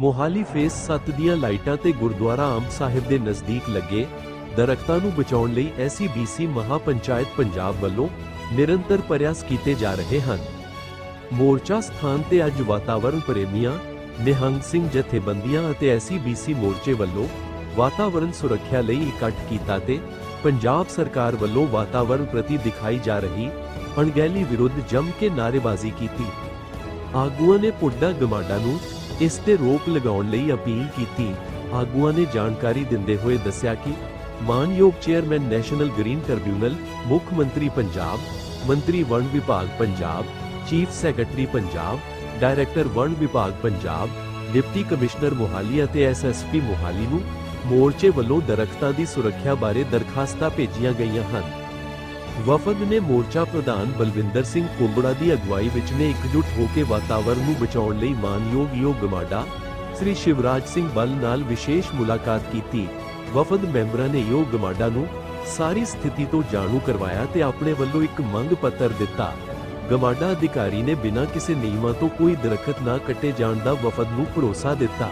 Mohali face 7 ਦੀਆਂ ਲਾਈਟਾਂ ਤੇ ਗੁਰਦੁਆਰਾ ਅੰਬ ਸਾਹਿਬ ਦੇ ਨਜ਼ਦੀਕ ਲੱਗੇ ਦਰਖਤਾਂ ਨੂੰ ਬਚਾਉਣ ਲਈ ਐਸਸੀਬੀਸੀ ਮਹਾਪੰਚਾਇਤ ਪੰਜਾਬ ਵੱਲੋਂ ਨਿਰੰਤਰ ਪ੍ਰਯਾਸ ਕੀਤੇ ਜਾ ਰਹੇ ਹਨ। ਮੋਰਚਾ ਸਥਾਨ ਤੇ ਅੱਜ ਵਾਤਾਵਰਣ ਪ੍ਰੇਮੀਆਂ, ਨਿਹੰਗ ਸਿੰਘ ਜਥੇਬੰਦੀਆਂ ਅਤੇ ਐਸਸੀਬੀਸੀ ਮੋਰਚੇ ਵੱਲੋਂ ਵਾਤਾਵਰਣ ਸੁਰੱਖਿਆ ਲਈ ਇਕੱਠ ਕੀਤਾ ਤੇ ਪੰਜਾਬ ਸਰਕਾਰ ਵੱਲੋਂ ਵਾਤਾਵਰਣ ਪ੍ਰਤੀ ਦਿਖਾਈ ਜਾ ਰਹੀ ਅਣਗਹਿਲੀ ਵਿਰੁੱਧ ਜੰਮ ਕੇ ਨਾਅਰੇਬਾਜ਼ੀ ਕੀਤੀ। ਆਗੂਆਂ ਨੇ ਪੁੱਡਾ ਗਮਾਡਾ ਨੂੰ ਇਸ ਤੇ ਰੋਕ ਲਗਾਉਣ ਲਈ ਅਪੀਲ ਕੀਤੀ। ਆਗੂਆਂ ਨੇ ਜਾਣਕਾਰੀ ਦਿੰਦੇ ਹੋਏ ਦੱਸਿਆ ਕਿ ਮਾਨਯੋਗ ਚੇਅਰਮੈਨ ਨੈਸ਼ਨਲ ਗ੍ਰੀਨ ਟ੍ਰਿਬਿਊਨਲ, ਮੁੱਖ ਮੰਤਰੀ ਪੰਜਾਬ, ਮੰਤਰੀ ਵਣ ਵਿਭਾਗ Punjab, chief secretary Punjab, director ਵਣ ਵਿਭਾਗ ਪੰਜਾਬ, ਡਿਪਟੀ ਕਮਿਸ਼ਨਰ ਮੋਹਾਲੀ ਅਤੇ ਐਸਐਸਪੀ ਮੋਹਾਲੀ ਨੂੰ ਮੋਰਚੇ ਵੱਲੋਂ ਦਰਖਤਾਂ ਦੀ ਸੁਰੱਖਿਆ ਬਾਰੇ ਦਰਖਾਸਤਾਂ ਭੇਜੀਆਂ ਗਈਆਂ ਹਨ। ਵਫਦ ਨੇ ਮੋਰਚਾ ਪ੍ਰਧਾਨ ਬਲਵਿੰਦਰ ਸਿੰਘ ਕੁੰਬੜਾ ਦੀ ਅਗਵਾਈ ਵਿੱਚ ਨੇ ਇਕਜੁੱਟ ਹੋ ਕੇ ਵਾਤਾਵਰਣ ਨੂੰ ਬਚਾਉਣ ਲਈ ਮਾਨਯੋਗ ਯੋਗ ਗਮਾਡਾ ਸ੍ਰੀ ਸ਼ਿਵਰਾਜ ਸਿੰਘ ਬਲ ਨਾਲ ਵਿਸ਼ੇਸ਼ ਮੁਲਾਕਾਤ ਕੀਤੀ। ਵਫਦ ਮੈਂਬਰਾਂ ਨੇ ਯੋਗ ਗਮਾਡਾ ਨੂੰ ਸਾਰੀ ਸਥਿਤੀ ਤੋਂ ਜਾਣੂ ਕਰਵਾਇਆ ਤੇ ਆਪਣੇ ਵੱਲੋਂ ਇੱਕ ਮੰਗ ਪੱਤਰ ਦਿੱਤਾ। ਗਮਾਡਾ ਅਧਿਕਾਰੀ ਨੇ ਬਿਨਾਂ ਕਿਸੇ ਨਿਯਮਾਂ ਤੋਂ ਕੋਈ ਦਰਖਤ ਨਾ ਕੱਟੇ ਜਾਣ ਦਾ ਵਫਦ ਨੂੰ ਭਰੋਸਾ ਦਿੱਤਾ।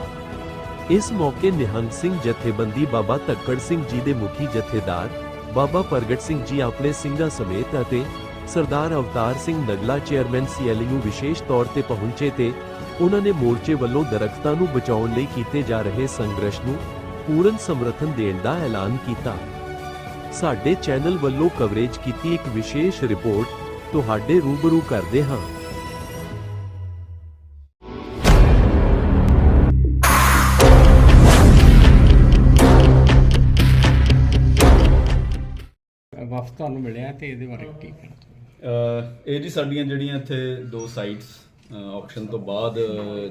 ਇਸ ਮੌਕੇ ਨਿਹੰਗ ਸਿੰਘ ਜਥੇਬੰਦੀ ਬਾਬਾ ਤੱਕੜ ਸਿੰਘ ਜੀ ਦੇ ਮੁਖੀ ਜਥੇਦਾਰ ਬਾਬਾ ਪ੍ਰਗਟ ਸਿੰਘ ਜੀ ਆਪਣੇ ਸਿੰਘਾਂ ਸਮੇਤ ਅਤੇ ਸਰਦਾਰ ਅਵਤਾਰ ਸਿੰਘ ਨਗਲਾ ਚੇਅਰਮੈਨ ਸੀਐਲਯੂ ਵਿਸ਼ੇਸ਼ ਤੌਰ ਤੇ ਪਹੁੰਚੇ ਤੇ ਉਹਨਾਂ ਨੇ ਮੋਰਚੇ ਵੱਲੋਂ ਦਰਖਤਾਂ ਨੂੰ ਬਚਾਉਣ ਲਈ ਕੀਤੇ ਜਾ ਰਹੇ ਸੰਘਰਸ਼ ਨੂੰ ਪੂਰਨ ਸਮਰਥਨ ਦੇਣ ਦਾ ਐਲਾਨ ਕੀਤਾ। ਸਾਡੇ ਚੈਨਲ ਵੱਲੋਂ ਕਵਰੇਜ ਕੀਤੀ ਇੱਕ ਵਿਸ਼ੇਸ਼ ਰਿਪੋਰਟ ਤੁਹਾਡੇ ਰੂਬਰੂ ਕਰਦੇ ਹਾਂ। ਵਫਦ ਤੁਹਾਨੂੰ ਮਿਲਿਆ ਤੇ ਇਹਦੇ ਬਾਰੇ ਕੀ ਕਹਿਣਾ ਇਹ ਜੀ ਸਾਡੀਆਂ ਜਿਹੜੀਆਂ ਇੱਥੇ ਦੋ ਸਾਈਟਸ ਆਕਸ਼ਨ ਤੋਂ ਬਾਅਦ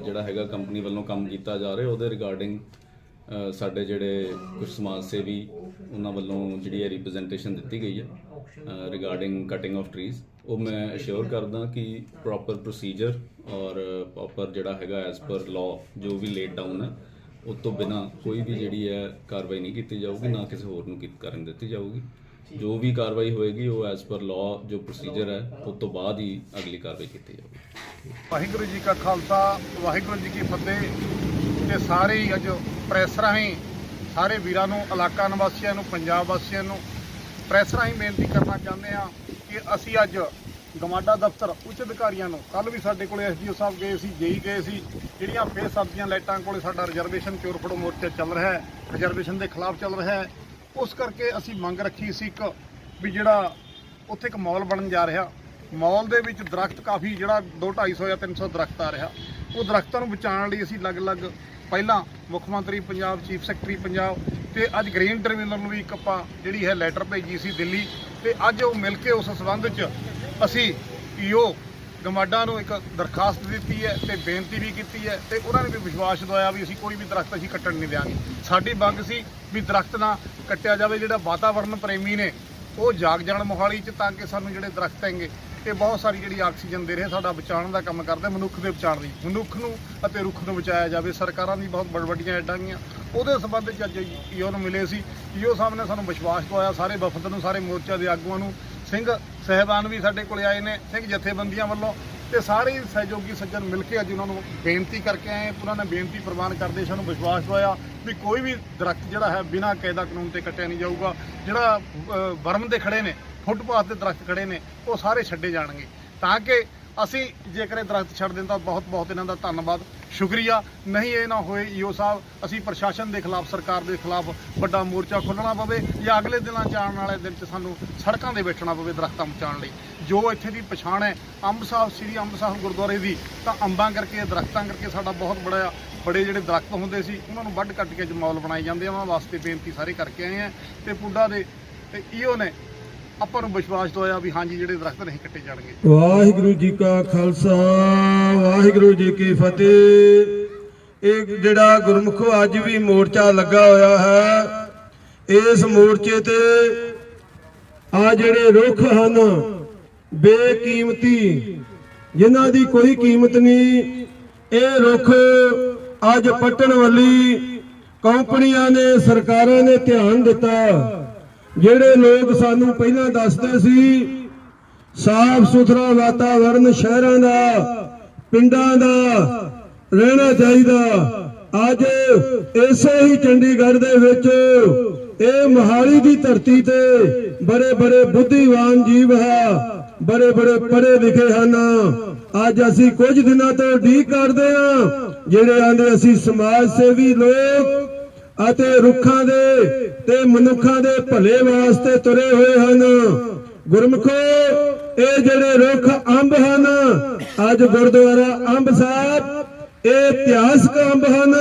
ਜਿਹੜਾ ਹੈਗਾ ਕੰਪਨੀ ਵੱਲੋਂ ਕੰਮ ਕੀਤਾ ਜਾ ਰਿਹਾ, ਉਹਦੇ ਰਿਗਾਰਡਿੰਗ ਸਾਡੇ ਜਿਹੜੇ ਕੁਝ ਸਮਾਜ ਸੇਵੀ, ਉਹਨਾਂ ਵੱਲੋਂ ਜਿਹੜੀ ਹੈ ਰਿਪਰੈਜ਼ੈਂਟੇਸ਼ਨ ਦਿੱਤੀ ਗਈ ਹੈ ਰਿਗਾਰਡਿੰਗ ਕਟਿੰਗ ਆਫ ਟਰੀਜ਼ ਉਹ ਮੈਂ ਅਸ਼ੋਰ ਕਰਦਾ ਕਿ ਪ੍ਰੋਪਰ ਪ੍ਰੋਸੀਜਰ ਔਰ ਪ੍ਰੋਪਰ ਜਿਹੜਾ ਹੈਗਾ ਐਸ ਪਰ ਲਾਅ ਜੋ ਵੀ ਲੇਟ ਡਾਊਨ ਹੈ ਉਸ ਤੋਂ ਬਿਨਾ ਕੋਈ ਵੀ ਜਿਹੜੀ ਹੈ ਕਾਰਵਾਈ ਨਹੀਂ ਕੀਤੀ ਜਾਊਗੀ, ਨਾ ਕਿਸੇ ਹੋਰ ਨੂੰ ਕੀਤੀ ਕਰਨ ਦਿੱਤੀ ਜਾਊਗੀ। ਜੋ ਵੀ ਕਾਰਵਾਈ ਹੋਏਗੀ, ਉਹ ਐਸ ਪਰ ਲਾਅ ਜੋ ਪ੍ਰੋਸੀਜਰ ਹੈ ਉਸ ਤੋਂ ਬਾਅਦ ਹੀ ਅਗਲੀ ਕਾਰਵਾਈ ਕੀਤੀ ਜਾਊਗੀ। ਵਾਹਿਗੁਰੂ ਜੀ ਕਾ ਖਾਲਸਾ, ਵਾਹਿਗੁਰੂ ਜੀ ਕੀ ਫਤਿਹ। ਤੇ ਸਾਰੇ ਹੀ ਅੱਜ ਪ੍ਰੈਸ ਰਾਹੀਂ, ਸਾਰੇ ਵੀਰਾਂ ਨੂੰ, ਇਲਾਕਾ ਨਿਵਾਸੀਆਂ ਨੂੰ, ਪੰਜਾਬ ਵਾਸੀਆਂ ਨੂੰ ਪ੍ਰੈਸ ਰਾਹੀਂ ਬੇਨਤੀ ਕਰਨਾ ਚਾਹੁੰਦੇ ਆ ਕਿ ਅਸੀਂ ਅੱਜ ਗਮਾਡਾ ਦਫ਼ਤਰ ਉੱਚ ਅਧਿਕਾਰੀਆਂ ਨੂੰ ਕੱਲ ਵੀ ਸਾਡੇ ਕੋਲੇ ਐਸਡੀਓ ਸਾਹਿਬ ਗਏ ਸੀ, ਜੇਈ ਗਏ ਸੀ, ਜਿਹੜੀਆਂ ਫੇਰ ਸਬਜ਼ੀਆਂ ਲਾਈਟਾਂ ਕੋਲੇ ਸਾਡਾ ਰਿਜ਼ਰਵੇਸ਼ਨ ਚੋਰ ਫੜੋ ਮੋਰਚਾ ਚੱਲ ਰਿਹਾ ਹੈ ਰਿਜ਼ਰਵੇਸ਼ਨ ਦੇ ਖਿਲਾਫ ਚੱਲ ਰਿਹਾ ਹੈ। ਉਸ ਕਰਕੇ ਅਸੀਂ ਮੰਗ ਰੱਖੀ ਸੀ ਇੱਕ ਵੀ ਜਿਹੜਾ ਉੱਥੇ ਇੱਕ ਮਾਲ ਬਣਨ ਜਾ ਰਿਹਾ, ਮਾਲ ਦੇ ਵਿੱਚ ਦਰਖਤ ਕਾਫੀ ਜਿਹੜਾ 2 250 ਜਾਂ 300 ਦਰਖਤ ਆ ਰਿਹਾ। ਉਹ ਦਰਖਤਾਂ ਨੂੰ ਬਚਾਉਣ ਲਈ ਅਸੀਂ ਅਲੱਗ-ਅਲੱਗ ਪਹਿਲਾਂ ਮੁੱਖ ਮੰਤਰੀ ਪੰਜਾਬ, ਚੀਫ ਸੈਕਟਰੀ ਪੰਜਾਬ ਤੇ ਅੱਜ ਗ੍ਰੀਨ ਟ੍ਰਿਬਿਊਨਲ ਨੂੰ ਵੀ ਇੱਕ ਆਪਾਂ ਜਿਹੜੀ ਹੈ ਲੈਟਰ ਭੇਜੀ ਸੀ ਦਿੱਲੀ ਤੇ ਅੱਜ ਉਹ ਮਿਲ ਕੇ ਉਸ ਸਬੰਧ 'ਚ ਅਸੀਂ ਈਓ ਗਮਾਡਾ ਨੂੰ ਇੱਕ ਦਰਖਾਸਤ ਦਿੱਤੀ ਹੈ ਤੇ ਬੇਨਤੀ ਵੀ ਕੀਤੀ ਹੈ ਤੇ ਉਹਨਾਂ ਨੇ ਵੀ ਵਿਸ਼ਵਾਸ ਦਵਾਇਆ ਵੀ ਅਸੀਂ ਕੋਈ ਵੀ ਦਰਖਤ ਅਸੀਂ ਕੱਟਣ ਨਹੀਂ ਦਿਆਂਗੇ। ਸਾਡੀ ਮੰਗ ਸੀ ਵੀ ਦਰਖਤ ਨਾ ਕੱਟਿਆ ਜਾਵੇ, ਜਿਹੜਾ ਵਾਤਾਵਰਣ ਪ੍ਰੇਮੀ ਨੇ, ਉਹ ਜਾਗ ਜਾਣ ਮੋਹਾਲੀ 'ਚ ਤਾਂ ਕਿ ਸਾਨੂੰ ਜਿਹੜੇ ਦਰਖਤ ਹੈਗੇ, ਇਹ ਬਹੁਤ ਸਾਰੀ ਜਿਹੜੀ ਆਕਸੀਜਨ ਦੇ ਰਹੇ ਸਾਡਾ ਬਚਾਉਣ ਦਾ ਕੰਮ ਕਰਦੇ, ਮਨੁੱਖ ਦੇ ਬਚਾਉਣ ਲਈ। ਮਨੁੱਖ ਨੂੰ ਅਤੇ ਰੁੱਖ ਨੂੰ ਬਚਾਇਆ ਜਾਵੇ, ਸਰਕਾਰਾਂ ਦੀ ਬਹੁਤ ਵੱਡ ਵੱਡੀਆਂ ਐਡਾਂ ਗਈਆਂ। ਉਹਦੇ ਸੰਬੰਧ 'ਚ ਅੱਜ ਈਓ ਨੂੰ ਮਿਲੇ ਸੀ ਈਓ ਸਾਹਿਬ ਨੇ ਸਾਨੂੰ ਵਿਸ਼ਵਾਸ ਦਵਾਇਆ, ਸਾਰੇ ਵਫਦ ਨੂੰ, ਸਾਰੇ ਮੋਰਚਾ ਦੇ ਆਗੂਆਂ ਨੂੰ, ਸਿੰਘ ਸਹਿਬਾਨ ਵੀ ਸਾਡੇ ਕੋਲ ਆਏ ਨੇ ਸਿੰਘ ਜਥੇਬੰਦੀਆਂ ਵੱਲੋਂ ਤੇ ਸਾਰੇ ਸਹਿਯੋਗੀ ਸੱਜਣ ਮਿਲ ਕੇ ਅੱਜ ਉਹਨਾਂ ਨੂੰ ਬੇਨਤੀ ਕਰਕੇ ਆਏ ਉਹਨਾਂ ਨੇ ਬੇਨਤੀ ਪ੍ਰਵਾਨ ਕਰਦੇ ਸਾਨੂੰ ਵਿਸ਼ਵਾਸ ਦਵਾਇਆ ਵੀ ਕੋਈ ਵੀ ਦਰਖਤ ਜਿਹੜਾ ਹੈ ਬਿਨਾਂ ਕਾਇਦਾ ਕਾਨੂੰਨ ਤੇ ਕੱਟਿਆ ਨਹੀਂ ਜਾਊਗਾ। ਜਿਹੜਾ ਵਰਮ ਦੇ ਖੜੇ ਨੇ, ਫੁੱਟਪਾਥ ਤੇ ਦਰਖਤ ਖੜੇ ਨੇ, ਉਹ ਸਾਰੇ ਛੱਡੇ ਜਾਣਗੇ। ਤਾਂ ਕਿ ਅਸੀਂ ਜੇਕਰ ਇਹ ਦਰਖਤ ਛੱਡ ਦੇਣ ਤਾਂ ਬਹੁਤ ਬਹੁਤ ਇਹਨਾਂ ਦਾ ਧੰਨਵਾਦ। ਸ਼ੁਕਰੀਆ। ਨਹੀਂ ਇਹ ਨਾ ਹੋਏ ਈਓ ਸਾਹਿਬ, ਅਸੀਂ ਪ੍ਰਸ਼ਾਸਨ ਦੇ ਖਿਲਾਫ, ਸਰਕਾਰ ਦੇ ਖਿਲਾਫ ਵੱਡਾ ਮੋਰਚਾ ਖੋਲ੍ਹਣਾ ਪਵੇ ਜਾਂ ਅਗਲੇ ਦਿਨਾਂ ਚ ਆਉਣ ਵਾਲੇ ਦਿਨ ਚ ਸਾਨੂੰ ਸੜਕਾਂ ਦੇ ਬੈਠਣਾ ਪਵੇ ਦਰਖਤਾਂ ਬਚਾਉਣ ਲਈ। ਜੋ ਇੱਥੇ ਦੀ ਪਛਾਣ ਹੈ ਅੰਬ ਸਾਹਿਬ ਸ੍ਰੀ ਅੰਬ ਸਾਹਿਬ ਗੁਰਦੁਆਰੇ ਦੀ, ਤਾਂ ਅੰਬਾਂ ਕਰਕੇ, ਦਰਖਤਾਂ ਕਰਕੇ ਸਾਡਾ ਬਹੁਤ ਬੜਾ ਬੜੇ ਜਿਹੜੇ ਦਰਖਤ ਹੁੰਦੇ ਸੀ, ਉਹਨਾਂ ਨੂੰ ਵੱਢ ਕੱਟ ਕੇ ਅੱਜ ਮੌਲ ਬਣਾਏ ਜਾਂਦੇ ਆ। ਉਹਨਾਂ ਵਾਸਤੇ ਬੇਨਤੀ ਸਾਰੇ ਕਰਕੇ ਆਏ ਆ। ਤੇ ਪੁੱਡਾ ਦੇ ਤੇ ਈਓ ਨੇ ਆਪਾਂ ਨੂੰ ਵਿਸ਼ਵਾਸ ਦਵਾਇਆ ਵੀ ਹਾਂਜੀ, ਜਿਹੜੇ ਦਰਖਤ ਨਹੀਂ ਕੱਟੇ ਜਾਣਗੇ। ਵਾਹਿਗੁਰੂ ਜੀ ਕਾ ਖਾਲਸਾ, ਵਾਹਿਗੁਰੂ ਜੀ ਕੀ ਫਤਿਹ। ਇਹ ਜਿਹੜਾ ਗੁਰਮੁਖ ਅੱਜ ਵੀ ਮੋਰਚਾ ਲੱਗਾ ਹੋਇਆ ਹੈ, ਇਸ ਮੋਰਚੇ ਤੇ ਆ ਜਿਹੜੇ ਰੁੱਖ ਹਨ, ਬੇਕੀਮਤੀ, ਜਿਨ੍ਹਾਂ ਦੀ ਕੋਈ ਕੀਮਤ ਨਹੀਂ, ਇਹ ਰੁੱਖ ਅੱਜ ਪੱਟਣ ਵਾਲੀ ਕੰਪਨੀਆਂ ਨੇ, ਸਰਕਾਰਾਂ ਨੇ ਧਿਆਨ ਦਿੱਤਾ। ਜਿਹੜੇ ਲੋਕ ਸਾਨੂੰ ਪਹਿਲਾਂ ਦੱਸਦੇ ਸੀ, ਸਾਫ਼ ਸੁਥਰਾ ਵਾਤਾਵਰਨ ਸ਼ਹਿਰਾਂ ਦਾ, ਪਿੰਡਾਂ ਦਾ, ਰਹਿਣਾ ਚਾਹੀਦਾ। ਅੱਜ ਇਸੇ ਹੀ ਚੰਡੀਗੜ੍ਹ ਦੇ ਵਿੱਚ ਇਹ ਮੋਹਾਲੀ ਦੀ ਧਰਤੀ ਤੇ ਬੜੇ ਬੜੇ ਬੁੱਧੀਵਾਨ ਜੀਵ ਹੈ ਬੜੇ ਬੜੇ ਪੜ੍ਹੇ ਲਿਖੇ ਹਨ। ਅੱਜ ਅਸੀਂ ਕੁਝ ਦਿਨਾਂ ਤੋਂ ਉਡੀਕ ਕਰਦੇ ਹਾਂ, ਜਿਹੜੇ ਆਂਦੇ ਅਸੀਂ ਸਮਾਜ ਸੇਵੀ ਲੋਕ ਅਤੇ ਰੁੱਖਾਂ ਦੇ ਤੇ ਮਨੁੱਖਾਂ ਦੇ ਭਲੇ ਵਾਸਤੇ ਤੁਰੇ ਹੋਏ ਹਨ। ਗੁਰਮਖੋ, ਇਹ ਜਿਹੜੇ ਰੁੱਖ ਅੰਬ ਹਨ, ਅੱਜ ਗੁਰਦੁਆਰਾ ਅੰਬ ਸਾਹਿਬ, ਇਹ ਇਤਿਹਾਸਕ ਅੰਬ ਹਨ।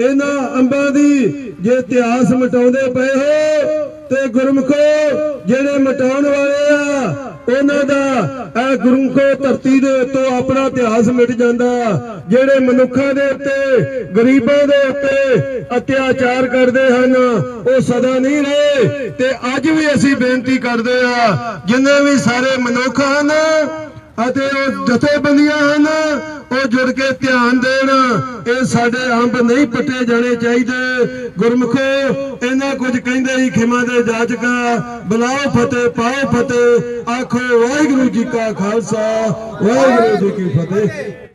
ਇਹਨਾਂ ਅੰਬਾਂ ਦੀ ਜੇ ਇਤਿਹਾਸ ਮਿਟਾਉਂਦੇ ਪਏ ਹੋ, ਤੇ ਗੁਰਮਖੋ, ਜਿਹੜੇ ਮਿਟਾਉਣ ਵਾਲੇ ਆ, ਉਹਨਾਂ ਦਾ ਇਹ ਗੁਰਮਖੋ ਧਰਤੀ ਦੇ ਉੱਤੋਂ ਆਪਣਾ ਇਤਿਹਾਸ ਮਿਟ ਜਾਂਦਾ ਜਿਹੜੇ ਮਨੁੱਖਾਂ ਦੇ ਉੱਤੇ, ਗਰੀਬਾਂ ਦੇ ਉੱਤੇ ਅਤਿਆਚਾਰ ਕਰਦੇ ਹਨ, ਉਹ ਸਦਾ ਨਹੀਂ ਰਹੇ। ਤੇ ਅੱਜ ਵੀ ਅਸੀਂ ਬੇਨਤੀ ਕਰਦੇ ਆ, ਜਿੰਨੇ ਵੀ ਸਾਰੇ ਮਨੁੱਖ ਹਨ ਅਤੇ ਉਹ ਜਥੇਬੰਦੀਆਂ ਹਨ, ਉਹ ਜੁੜ ਕੇ ਧਿਆਨ ਦੇਣ। ਇਹ ਸਾਡੇ ਅੰਬ ਨਹੀਂ ਪੱਟੇ ਜਾਣੇ ਚਾਹੀਦੇ। ਗੁਰਮਖੋ ਕੁਝ ਕਹਿੰਦੇ ਹੀ ਖਿਮਾ ਦੇ ਜਾਜਕਾ, ਬੁਲਾਓ ਫਤਿਹ, ਪਾਓ ਫਤਿਹ, ਆਖੋ ਵਾਹਿਗੁਰੂ ਜੀ ਕਾ ਖਾਲਸਾ, ਵਾਹਿਗੁਰੂ ਜੀ ਕੀ ਫਤਿਹ।